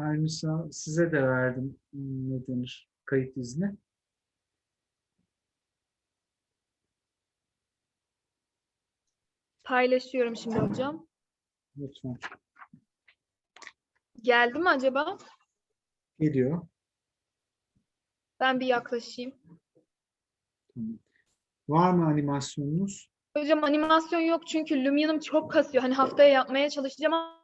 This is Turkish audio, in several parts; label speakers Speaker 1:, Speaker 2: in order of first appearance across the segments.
Speaker 1: Aynısı size de verdim. Hmm, Ne denir? Kayıt izni.
Speaker 2: Paylaşıyorum şimdi hocam.
Speaker 1: Lütfen.
Speaker 2: Geldi mi acaba?
Speaker 1: Geliyor.
Speaker 2: Ben bir yaklaşayım.
Speaker 1: Tamam. Var mı animasyonunuz?
Speaker 2: Hocam animasyon yok çünkü Lumia'nım çok kasıyor. Hani haftaya yapmaya çalışacağım ama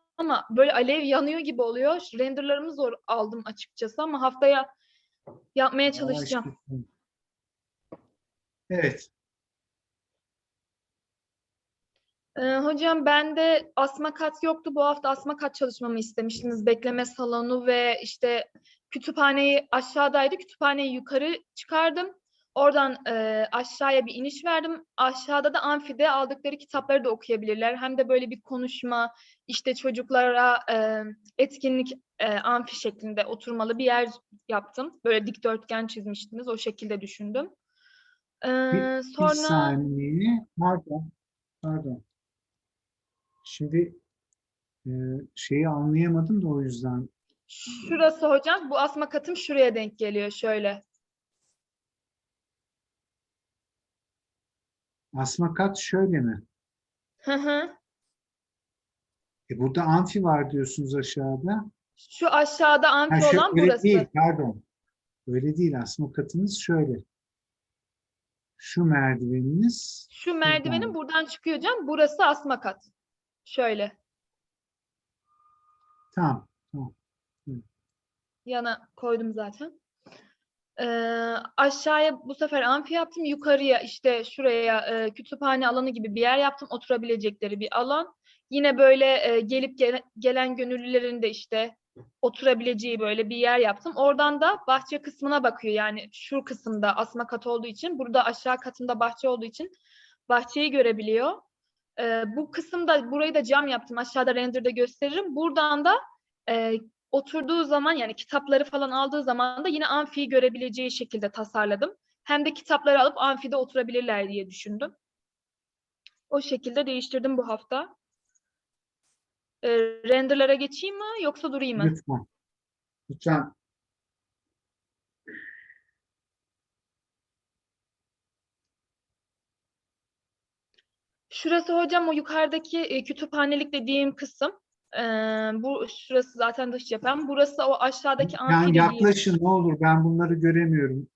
Speaker 2: böyle alev yanıyor gibi oluyor. Renderlarımı zor aldım açıkçası ama haftaya yapmaya çalışacağım.
Speaker 1: Evet.
Speaker 2: Ee, hocam bende asma kat yoktu. Bu hafta asma kat çalışmamı istemiştiniz. Bekleme salonu ve işte kütüphaneyi aşağıdaydı. Kütüphaneyi yukarı çıkardım. Oradan e, aşağıya bir iniş verdim. Aşağıda da amfide aldıkları kitapları da okuyabilirler. Hem de böyle bir konuşma, işte çocuklara e, etkinlik e, amfi şeklinde oturmalı bir yer yaptım. Böyle dikdörtgen çizmiştiniz. O şekilde düşündüm. Ee,
Speaker 1: Bir,
Speaker 2: sonra
Speaker 1: bir saniye. Pardon. Pardon. Şimdi e, şeyi anlayamadım da o yüzden.
Speaker 2: Şurası hocam, bu asma katım şuraya denk geliyor şöyle.
Speaker 1: Asma kat şöyle mi?
Speaker 2: Hı hı.
Speaker 1: E burada amfi var diyorsunuz aşağıda.
Speaker 2: Şu aşağıda
Speaker 1: Ha,
Speaker 2: amfi
Speaker 1: şu-
Speaker 2: olan
Speaker 1: öyle
Speaker 2: burası.
Speaker 1: değil, pardon. Öyle değil. Asma katınız şöyle. Şu merdiveniniz.
Speaker 2: Şu merdivenin buradan çıkıyor hocam. Burası asma kat. Şöyle
Speaker 1: Tamam. Tamam.
Speaker 2: yana koydum zaten. Ee, aşağıya bu sefer amfi yaptım. Yukarıya işte şuraya e, kütüphane alanı gibi bir yer yaptım. Oturabilecekleri bir alan. Yine böyle e, gelip gele- gelen gönüllülerin de işte oturabileceği böyle bir yer yaptım. Oradan da bahçe kısmına bakıyor. Yani şu kısımda asma kat olduğu için, burada aşağı katında bahçe olduğu için bahçeyi görebiliyor. Ee, bu kısımda burayı da cam yaptım. Aşağıda render'da gösteririm. Buradan da e, oturduğu zaman yani kitapları falan aldığı zaman da yine amfiyi görebileceği şekilde tasarladım. Hem de kitapları alıp amfide oturabilirler diye düşündüm. O şekilde değiştirdim bu hafta. Ee, renderlara geçeyim mi yoksa durayım mı?
Speaker 1: Lütfen. Lütfen.
Speaker 2: Şurası hocam o yukarıdaki e, kütüphanelik dediğim kısım. Ee, bu şurası zaten dış cephem. Burası o aşağıdaki amfi
Speaker 1: Yani yaklaşın ne olur. Ben bunları göremiyorum.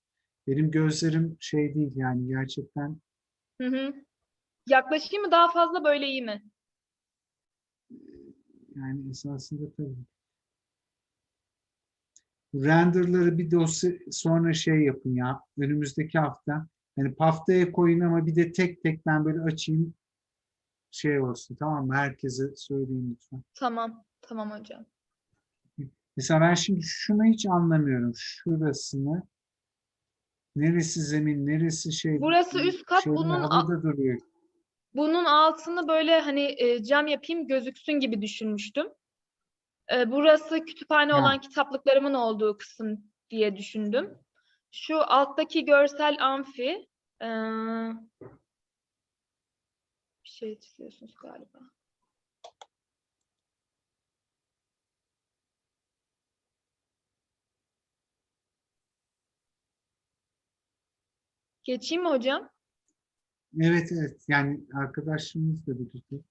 Speaker 1: Benim gözlerim şey değil yani gerçekten
Speaker 2: Hı hı. Yaklaşayım mı daha fazla böyle iyi mi?
Speaker 1: yani esasında tabii. Renderları bir dosya sonra şey yapın ya önümüzdeki hafta. Yani haftaya koyun ama bir de tek tek ben böyle açayım şey olsun tamam mı? Herkese söyleyin lütfen.
Speaker 2: Tamam. Tamam hocam.
Speaker 1: Mesela ben şimdi şunu hiç anlamıyorum. Şurasını neresi zemin, neresi şey.
Speaker 2: Burası üst kat, bunun
Speaker 1: havada duruyor.
Speaker 2: Bunun altını böyle hani e, cam yapayım gözüksün gibi düşünmüştüm. E, burası kütüphane
Speaker 1: Ha.
Speaker 2: olan kitaplıklarımın olduğu kısım diye düşündüm. Şu alttaki görsel amfi e, bir şey çiziyorsunuz galiba. Geçeyim mi hocam?
Speaker 1: Evet evet yani arkadaşlarımız da bilecek.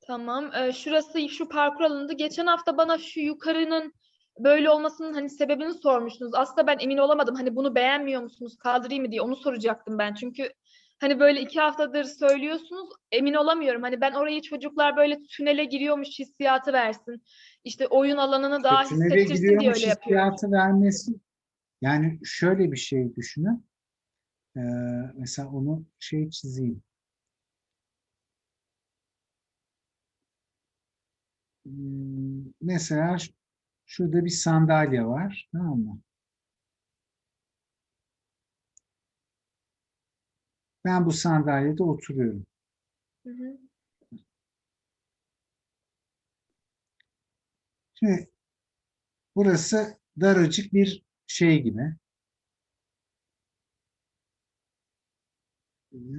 Speaker 2: Tamam. Ee, şurası şu parkur alanında. Geçen hafta bana şu yukarının böyle olmasının hani sebebini sormuştunuz. Aslında ben emin olamadım. Hani bunu beğenmiyor musunuz? Kaldırayım mı diye onu soracaktım ben. Çünkü hani böyle iki haftadır söylüyorsunuz. Emin olamıyorum. Hani ben orayı çocuklar böyle tünele giriyormuş hissiyatı versin. İşte oyun alanını daha
Speaker 1: Tünele
Speaker 2: hissettirsin diye öyle yapıyorum.
Speaker 1: hissiyatı vermesi. Yani şöyle bir şey düşünün. Ee, mesela onu şey çizeyim. Hmm, Mesela şurada bir sandalye var. Tamam mı? Ben bu sandalyede oturuyorum.
Speaker 2: Hı hı.
Speaker 1: Şimdi burası daracık bir şey gibi.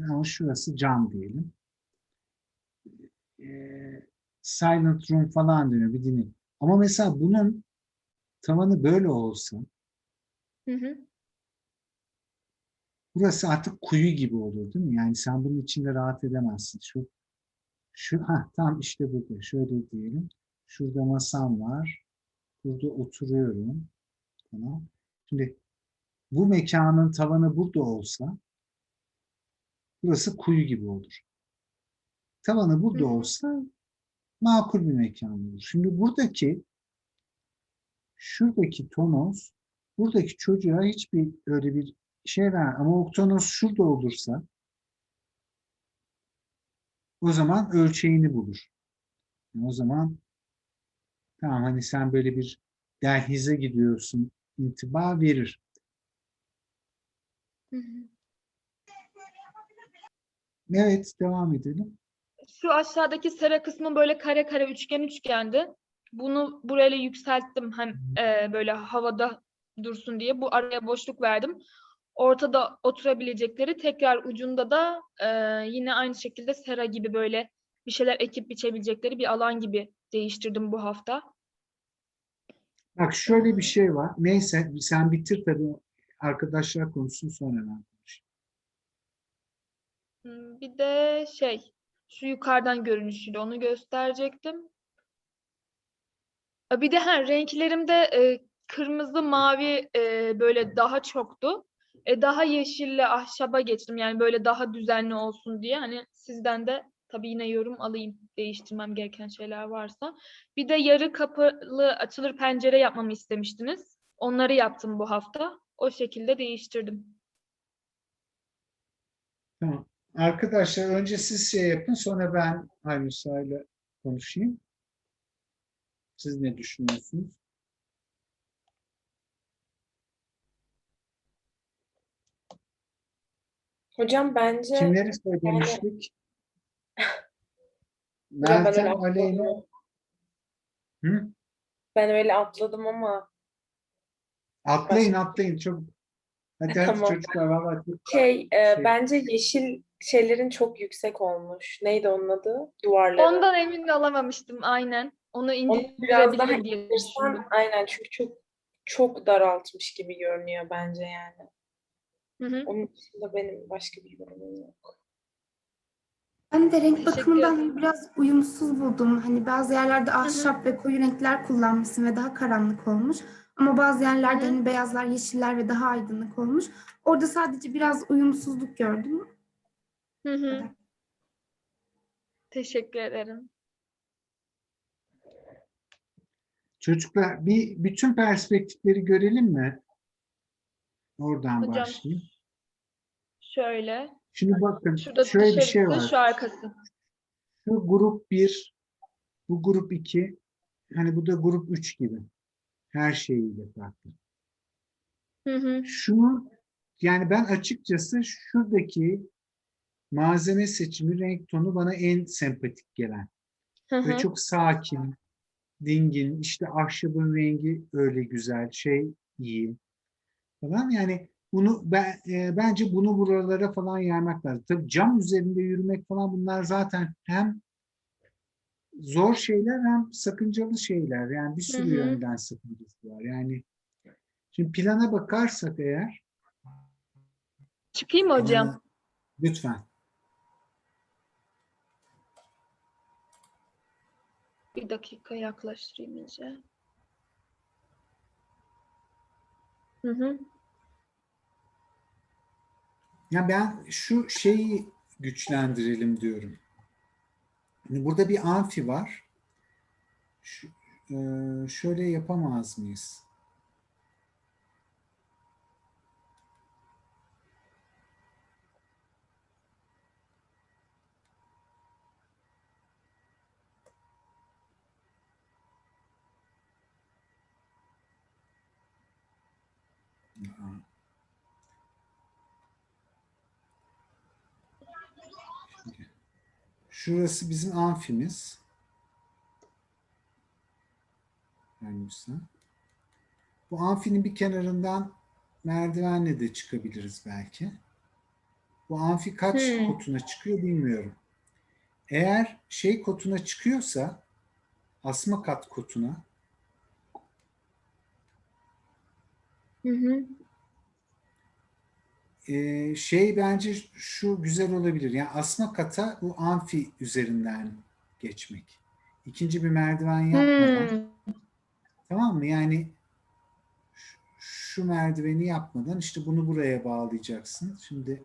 Speaker 1: Ama şurası cam diyelim. Ee, silent room falan deniyor bir dinleyin. Ama mesela bunun tavanı böyle olsa
Speaker 2: Hı hı.
Speaker 1: Burası artık kuyu gibi olur değil mi? Yani sen bunun içinde rahat edemezsin. Şu şu ha tam işte burada. Şöyle diyelim. Şurada masam var. Burada oturuyorum. Tamam. Şimdi bu mekanın tavanı burada olsa burası kuyu gibi olur. Tavanı burada olsa makul bir mekan olur. Şimdi buradaki şuradaki tonoz buradaki çocuğa hiçbir öyle bir şey ver ama o tonoz şurada olursa o zaman ölçeğini bulur. Yani o zaman tamam hani sen böyle bir derhize gidiyorsun intiba verir.
Speaker 2: Hı hı.
Speaker 1: Evet devam edelim.
Speaker 2: Şu aşağıdaki sera kısmı böyle kare kare üçgen üçgendi. Bunu burayla yükselttim hem e, böyle havada dursun diye. Bu araya boşluk verdim. Ortada oturabilecekleri tekrar ucunda da e, yine aynı şekilde sera gibi böyle bir şeyler ekip biçebilecekleri bir alan gibi değiştirdim bu hafta.
Speaker 1: Bak şöyle bir şey var. Neyse sen bitir tabii arkadaşlar konuşsun sonra ben konuşayım.
Speaker 2: Hmm, Bir de şey, şu yukarıdan görünüşüyle onu gösterecektim. Bir de ha, renklerimde e, kırmızı, mavi e, böyle daha çoktu. E, daha yeşille ahşaba geçtim. Yani böyle daha düzenli olsun diye. Hani sizden de tabii yine yorum alayım. Değiştirmem gereken şeyler varsa. Bir de yarı kapalı açılır pencere yapmamı istemiştiniz. Onları yaptım bu hafta. O şekilde değiştirdim.
Speaker 1: Tamam. Arkadaşlar önce siz şey yapın sonra ben Haymusa ile konuşayım. Siz ne düşünüyorsunuz?
Speaker 3: Hocam bence
Speaker 1: Kimleri söylemiştik?
Speaker 3: Öyle
Speaker 1: Meltem, Aleyna. Hı?
Speaker 3: Ben öyle atladım ama
Speaker 1: Atlayın atlayın çok. Hadi hadi
Speaker 3: Tamam.
Speaker 1: çocuklar valla çok
Speaker 3: şey, e,
Speaker 1: Şey.
Speaker 3: bence yeşil şeylerin çok yüksek olmuş. Neydi onun adı? Duvarları.
Speaker 2: Ondan emin olamamıştım aynen. Onu
Speaker 3: Onu biraz daha
Speaker 2: indirebilir diye düşündüm.
Speaker 3: aynen çünkü çok çok daraltmış gibi görünüyor bence yani.
Speaker 2: Hı hı.
Speaker 3: Onun dışında benim başka bir yorumum yok.
Speaker 4: Ben de renk bakımından biraz uyumsuz buldum. Hani bazı yerlerde ahşap ve koyu renkler kullanmışsın ve daha karanlık olmuş. Ama bazı yerlerde hani beyazlar, yeşiller ve daha aydınlık olmuş. Orada sadece biraz uyumsuzluk gördüm.
Speaker 2: Hı hı. Teşekkür ederim.
Speaker 1: Çocuklar bir bütün perspektifleri görelim mi? Oradan
Speaker 2: Hocam,
Speaker 1: başlayayım.
Speaker 2: Şöyle.
Speaker 1: Şimdi bakın
Speaker 2: Şurada
Speaker 1: şöyle bir şey var.
Speaker 2: şu arkası.
Speaker 1: Şu grup 1, bu grup 2, hani bu da grup 3 gibi. Her şeyiyle farklı.
Speaker 2: Hı hı.
Speaker 1: Şunu yani ben açıkçası şuradaki malzeme seçimi, renk tonu bana en sempatik gelen.
Speaker 2: Hı
Speaker 1: Ve
Speaker 2: hı.
Speaker 1: çok sakin, dingin, işte ahşabın rengi öyle güzel, şey iyi falan. Yani bunu ben e, bence bunu buralara falan yaymak lazım. Tabii cam üzerinde yürümek falan bunlar zaten hem zor şeyler hem sakıncalı şeyler. Yani bir sürü
Speaker 2: Hı hı.
Speaker 1: yönden sakıncası var. Yani şimdi plana bakarsak eğer
Speaker 2: Çıkayım mı hocam?
Speaker 1: e, lütfen.
Speaker 2: Bir dakika yaklaştırayım iyice. Hı hı.
Speaker 1: Ya ben şu şeyi güçlendirelim diyorum. Hani burada bir amfi var. Şu, e, şöyle yapamaz mıyız? Aa. Şimdi, Şurası bizim amfimiz. Bu amfinin bir kenarından merdivenle de çıkabiliriz belki. Bu amfi kaç
Speaker 2: Hmm.
Speaker 1: kotuna çıkıyor bilmiyorum. Eğer şey kotuna çıkıyorsa asma kat kotuna
Speaker 2: Hı hı.
Speaker 1: Şey bence şu güzel olabilir. Yani asma kata bu amfi üzerinden geçmek. İkinci bir merdiven yapmadan.
Speaker 2: Hmm.
Speaker 1: Tamam mı? Yani şu- merdiveni yapmadan işte bunu buraya bağlayacaksın. Şimdi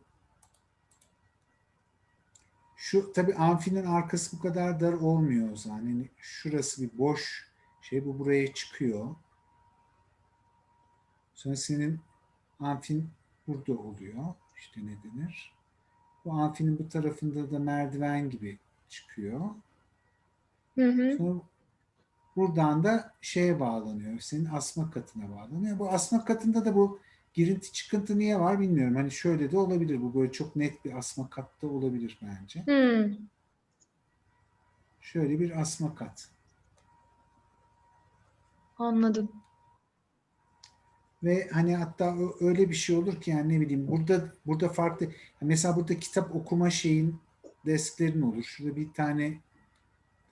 Speaker 1: şu tabii amfinin arkası bu kadar dar olmuyor o zaman. Yani şurası bir boş şey bu buraya çıkıyor. Sonra senin amfin burada oluyor. İşte ne denir? Bu amfinin bu tarafında da merdiven gibi çıkıyor.
Speaker 2: Hı hı.
Speaker 1: Sonra buradan da şeye bağlanıyor. Senin asma katına bağlanıyor. Bu asma katında da bu girinti çıkıntı niye var bilmiyorum. Hani şöyle de olabilir. Bu böyle çok net bir asma katta olabilir bence.
Speaker 2: Hmm.
Speaker 1: Şöyle bir asma kat.
Speaker 2: Anladım.
Speaker 1: Ve hani hatta öyle bir şey olur ki yani ne bileyim burada burada farklı mesela burada kitap okuma şeyin desklerin olur. Şurada bir tane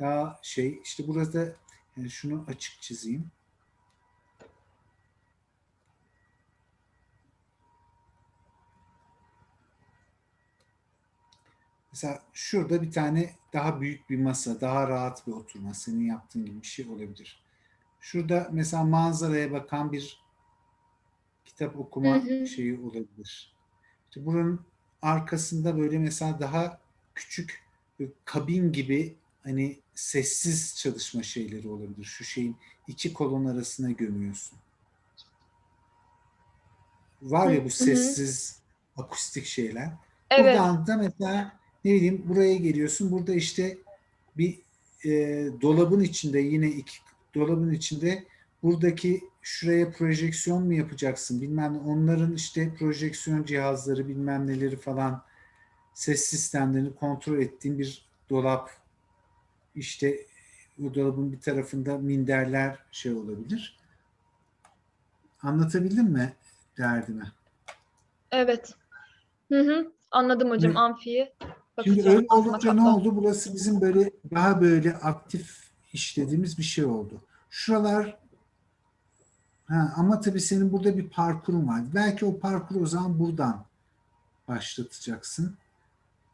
Speaker 1: daha şey işte burada yani şunu açık çizeyim. Mesela şurada bir tane daha büyük bir masa, daha rahat bir oturma, senin yaptığın gibi bir şey olabilir. Şurada mesela manzaraya bakan bir kitap okuma
Speaker 2: Hı hı.
Speaker 1: şeyi olabilir. İşte buranın arkasında böyle mesela daha küçük bir kabin gibi hani sessiz çalışma şeyleri olabilir. Şu şeyin iki kolon arasına gömüyorsun. Var ya
Speaker 2: Hı
Speaker 1: bu
Speaker 2: hı.
Speaker 1: sessiz akustik şeyler.
Speaker 2: Evet.
Speaker 1: Buradan da mesela ne bileyim buraya geliyorsun. Burada işte bir e, dolabın içinde yine iki dolabın içinde buradaki şuraya projeksiyon mu yapacaksın bilmem. Onların işte projeksiyon cihazları bilmem neleri falan ses sistemlerini kontrol ettiğin bir dolap işte o dolabın bir tarafında minderler şey olabilir. Anlatabildim mi derdimi?
Speaker 2: Evet. Hı hı. Anladım hocam
Speaker 1: Ne-
Speaker 2: amfiyi.
Speaker 1: Şimdi öyle olunca ne oldu? Burası bizim böyle daha böyle aktif işlediğimiz bir şey oldu. Şuralar ha, ama tabii senin burada bir parkurun var. Belki o parkuru o zaman buradan başlatacaksın.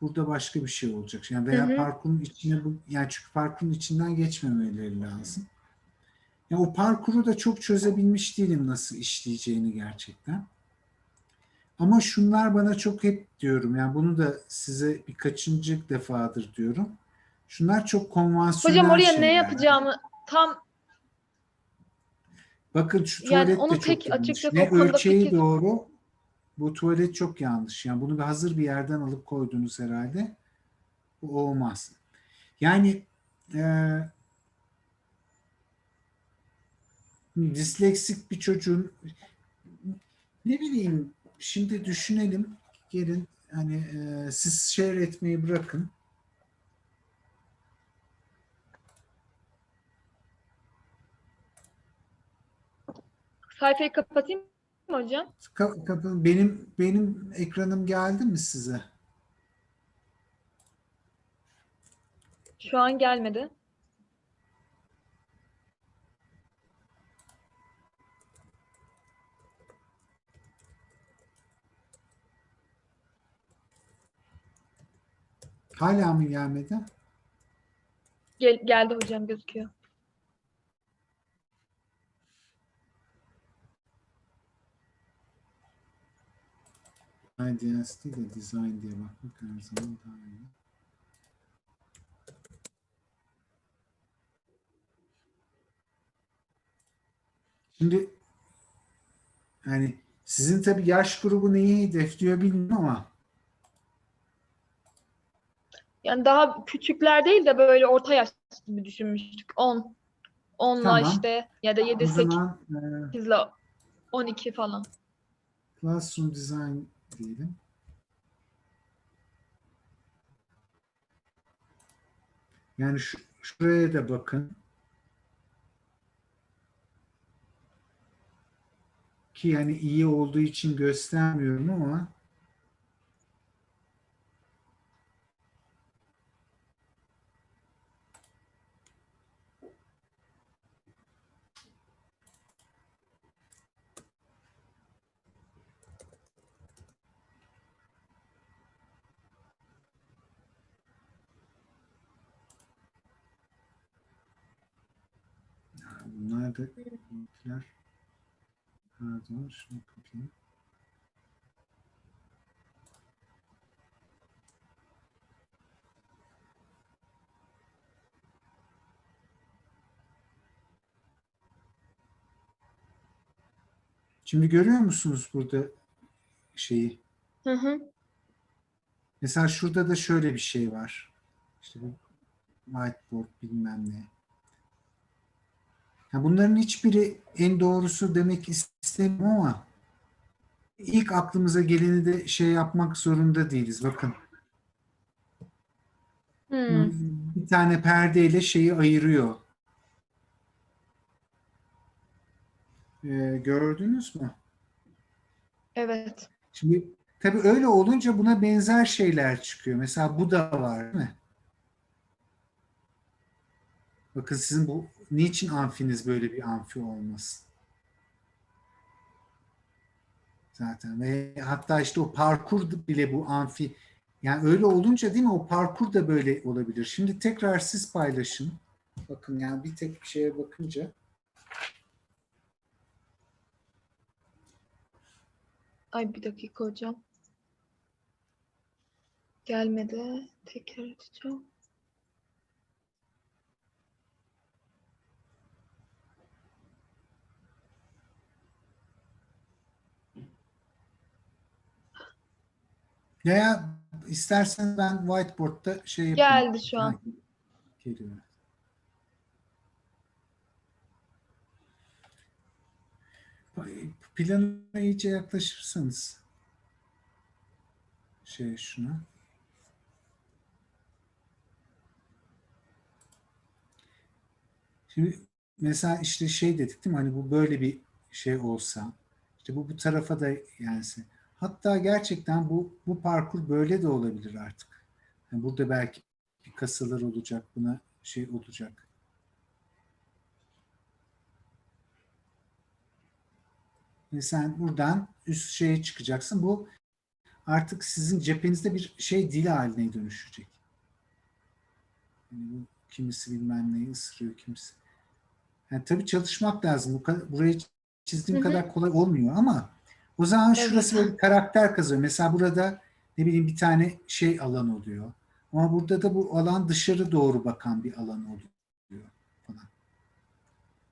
Speaker 1: Burada başka bir şey olacak. Yani veya
Speaker 2: Hı hı.
Speaker 1: parkurun içine bu yani çünkü parkurun içinden geçmemeleri lazım. Ya o parkuru da çok çözebilmiş değilim nasıl işleyeceğini gerçekten. Ama şunlar bana çok hep diyorum. Yani bunu da size birkaçıncı defadır diyorum. Şunlar çok konvansiyonel
Speaker 2: Hocam oraya ne
Speaker 1: şeyler.
Speaker 2: yapacağımı tam
Speaker 1: Bakın şu
Speaker 2: Yani
Speaker 1: tuvalet
Speaker 2: onu
Speaker 1: de çok
Speaker 2: pek
Speaker 1: yanlış.
Speaker 2: açıkçası
Speaker 1: Ne
Speaker 2: konuda
Speaker 1: ölçeği
Speaker 2: fikir-
Speaker 1: doğru. Bu tuvalet çok yanlış. Yani bunu bir hazır bir yerden alıp koydunuz herhalde. Bu olmaz. Yani eee disleksik bir çocuğun ne bileyim şimdi düşünelim gelin hani eee, siz share etmeyi bırakın.
Speaker 2: Sayfayı kapatayım mı hocam?
Speaker 1: Ka- kapı- benim benim ekranım geldi mi size?
Speaker 2: Şu an gelmedi.
Speaker 1: Hala mı gelmedi?
Speaker 2: Gel, geldi hocam gözüküyor.
Speaker 1: IDS değil de design diye bakmak her zaman daha iyi. Şimdi yani sizin tabii yaş grubu neyi hedefliyor bilmiyorum ama
Speaker 2: Yani daha küçükler değil de böyle orta yaş gibi düşünmüştük. 10. 10'la
Speaker 1: Tamam.
Speaker 2: işte ya da 7
Speaker 1: o
Speaker 2: 8
Speaker 1: zaman e,
Speaker 2: ile 12 falan.
Speaker 1: classroom design diyelim. Yani şu, şuraya da bakın. Ki yani iyi olduğu için göstermiyorum ama Nerede? Gittiler. Pardon, şunu kapayım. Şimdi görüyor musunuz burada şeyi?
Speaker 2: Hı hı.
Speaker 1: Mesela şurada da şöyle bir şey var. İşte bu whiteboard bilmem ne. Ya bunların hiçbiri en doğrusu demek istemiyorum ama ilk aklımıza geleni de şey yapmak zorunda değiliz. Bakın
Speaker 2: Hmm.
Speaker 1: bir tane perdeyle şeyi ayırıyor. Ee, gördünüz mü?
Speaker 2: Evet.
Speaker 1: Şimdi tabii öyle olunca buna benzer şeyler çıkıyor. Mesela bu da var değil mi? Bakın sizin bu niçin amfiniz böyle bir amfi olmasın? Zaten ve hatta işte o parkur bile bu amfi yani öyle olunca değil mi o parkur da böyle olabilir. Şimdi tekrar siz paylaşın. Bakın yani bir tek bir şeye bakınca
Speaker 2: Ay bir dakika hocam. Gelmedi. Tekrar açacağım.
Speaker 1: Veya istersen ben whiteboard'da şey yapayım.
Speaker 2: Geldi şu an.
Speaker 1: Geliyor. Plana iyice yaklaşırsanız şey şuna. Şimdi mesela işte şey dedik değil mi? Hani bu böyle bir şey olsa işte bu bu tarafa da yense. Hatta gerçekten bu bu parkur böyle de olabilir artık. Yani burada belki bir kasalar olacak, buna şey olacak. Ve sen buradan üst şeye çıkacaksın. Bu artık sizin cephenizde bir şey dil haline dönüşecek. Yani bu kimisi bilmem neyi ısırıyor, kimisi. Yani tabii çalışmak lazım. Bu kadar, burayı çizdiğim
Speaker 2: Hı hı.
Speaker 1: kadar kolay olmuyor ama o zaman
Speaker 2: Evet.
Speaker 1: şurası böyle bir karakter kazanıyor. Mesela burada ne bileyim bir tane şey alan oluyor. Ama burada da bu alan dışarı doğru bakan bir alan oluyor falan.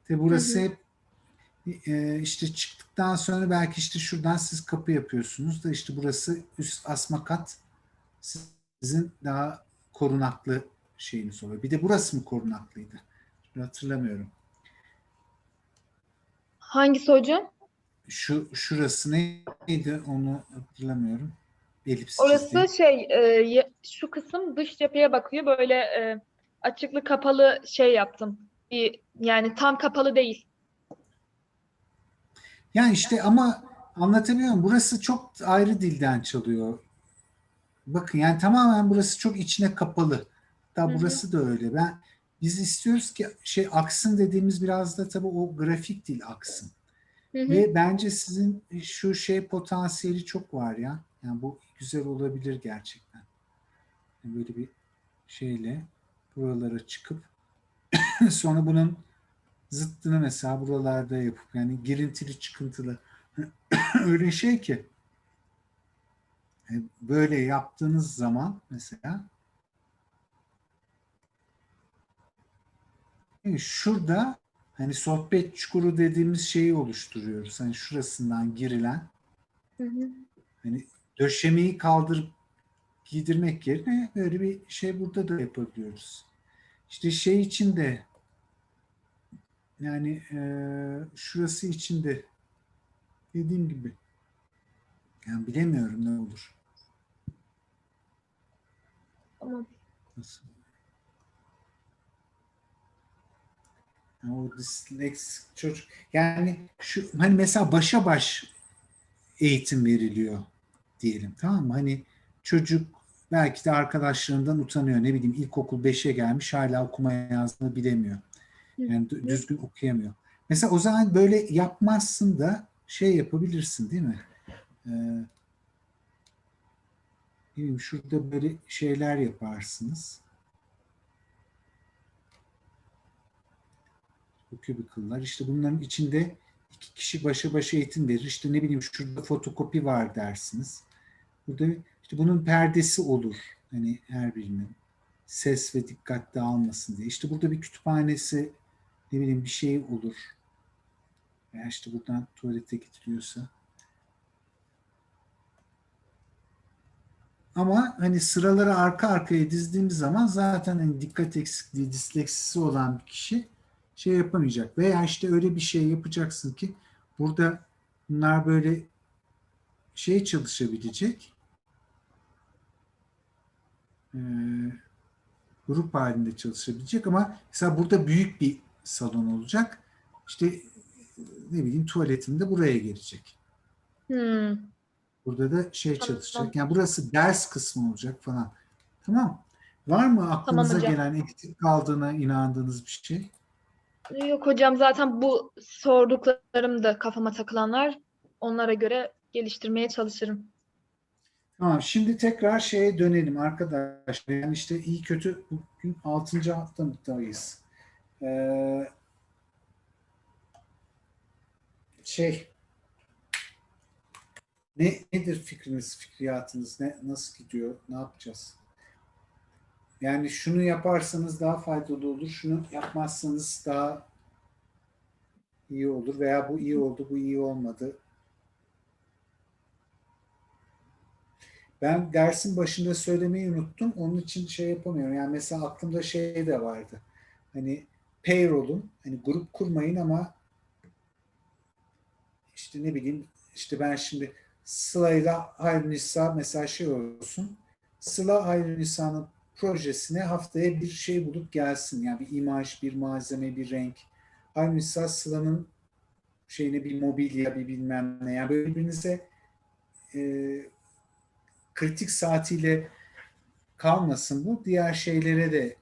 Speaker 1: Tabii burası hep e, işte çıktıktan sonra belki işte şuradan siz kapı yapıyorsunuz da işte burası üst asma kat sizin daha korunaklı şeyiniz oluyor. Bir de burası mı korunaklıydı? Hatırlamıyorum.
Speaker 2: Hangisi hocam?
Speaker 1: Şu şurası neydi onu hatırlamıyorum. Elips
Speaker 2: Orası
Speaker 1: çizdiğim.
Speaker 2: şey e, şu kısım dış cepheye bakıyor. Böyle e, açıklı kapalı şey yaptım. Bir, yani tam kapalı değil.
Speaker 1: Yani işte ama anlatabiliyor muyum? Burası çok ayrı dilden çalıyor. Bakın yani tamamen burası çok içine kapalı. Da
Speaker 2: Hı hı.
Speaker 1: burası da öyle. Ben biz istiyoruz ki şey aksın dediğimiz biraz da tabii o grafik dil aksın.
Speaker 2: Hı.
Speaker 1: Ve bence sizin şu şey potansiyeli çok var ya. Yani bu güzel olabilir gerçekten. Yani böyle bir şeyle buralara çıkıp sonra bunun zıttını mesela buralarda yapıp yani girintili çıkıntılı öyle şey ki e, böyle yaptığınız zaman mesela e, şurada hani sohbet çukuru dediğimiz şeyi oluşturuyoruz. Hani şurasından girilen
Speaker 2: Hı hı.
Speaker 1: hani döşemeyi kaldırıp giydirmek yerine böyle bir şey burada da yapabiliyoruz. İşte şey için de yani e, şurası için de dediğim gibi yani bilemiyorum ne olur.
Speaker 2: Tamam.
Speaker 1: Nasıl? O disleksik çocuk yani şu hani mesela başa baş eğitim veriliyor diyelim tamam mı? Hani çocuk belki de arkadaşlarından utanıyor. Ne bileyim ilkokul 5'e gelmiş hala okuma yazma bilemiyor. Yani dü- düzgün okuyamıyor. Mesela o zaman böyle yapmazsın da şey yapabilirsin değil mi? Ee, bileyim, şurada böyle şeyler yaparsınız. Cubicle'lar. İşte bunların içinde iki kişi başa başa eğitim verir. İşte ne bileyim şurada fotokopi var dersiniz. Burada işte bunun perdesi olur. Hani her birinin ses ve dikkat dağılmasın diye. İşte burada bir kütüphanesi ne bileyim bir şey olur. Veya işte buradan tuvalete gidiliyorsa. Ama hani sıraları arka arkaya dizdiğimiz zaman zaten hani dikkat eksikliği, disleksisi olan bir kişi şey yapamayacak. Veya işte öyle bir şey yapacaksın ki burada bunlar böyle şey çalışabilecek. Ee, grup halinde çalışabilecek ama mesela burada büyük bir salon olacak. İşte ne bileyim tuvaletinde buraya gelecek.
Speaker 2: Hmm.
Speaker 1: Burada da şey
Speaker 2: Tamam.
Speaker 1: çalışacak. Yani burası ders kısmı olacak falan. Tamam. Var mı aklınıza
Speaker 2: hocam.
Speaker 1: gelen eksik kaldığına inandığınız bir şey?
Speaker 2: Yok hocam zaten bu sorduklarım da kafama takılanlar. Onlara göre geliştirmeye çalışırım.
Speaker 1: Tamam. Şimdi tekrar şeye dönelim arkadaşlar. Yani işte iyi kötü bugün 6. haftamızdayız. Ee, şey ne nedir fikriniz, fikriyatınız? Ne nasıl gidiyor? Ne yapacağız? Yani şunu yaparsanız daha faydalı olur, şunu yapmazsanız daha iyi olur veya bu iyi oldu, bu iyi olmadı. Ben dersin başında söylemeyi unuttum. Onun için şey yapamıyorum. Yani mesela aklımda şey de vardı. Hani payroll'un hani grup kurmayın ama işte ne bileyim işte ben şimdi Sıla'yla Hayri Nisa mesela şey olsun. Sıla Hayri Nisa'nın projesine haftaya bir şey bulup gelsin. Yani bir imaj, bir malzeme, bir renk. Hayri Nisa Sıla'nın şeyine bir mobilya, bir bilmem ne. Yani birbirinize e, kritik saatiyle kalmasın bu. Diğer şeylere de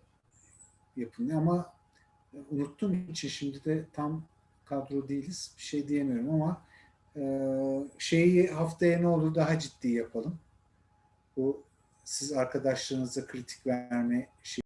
Speaker 1: yapın. Ama unuttuğum için şimdi de tam kadro değiliz. Bir şey diyemiyorum ama e, şeyi haftaya ne olur daha ciddi yapalım. Bu siz arkadaşlarınıza kritik verme şey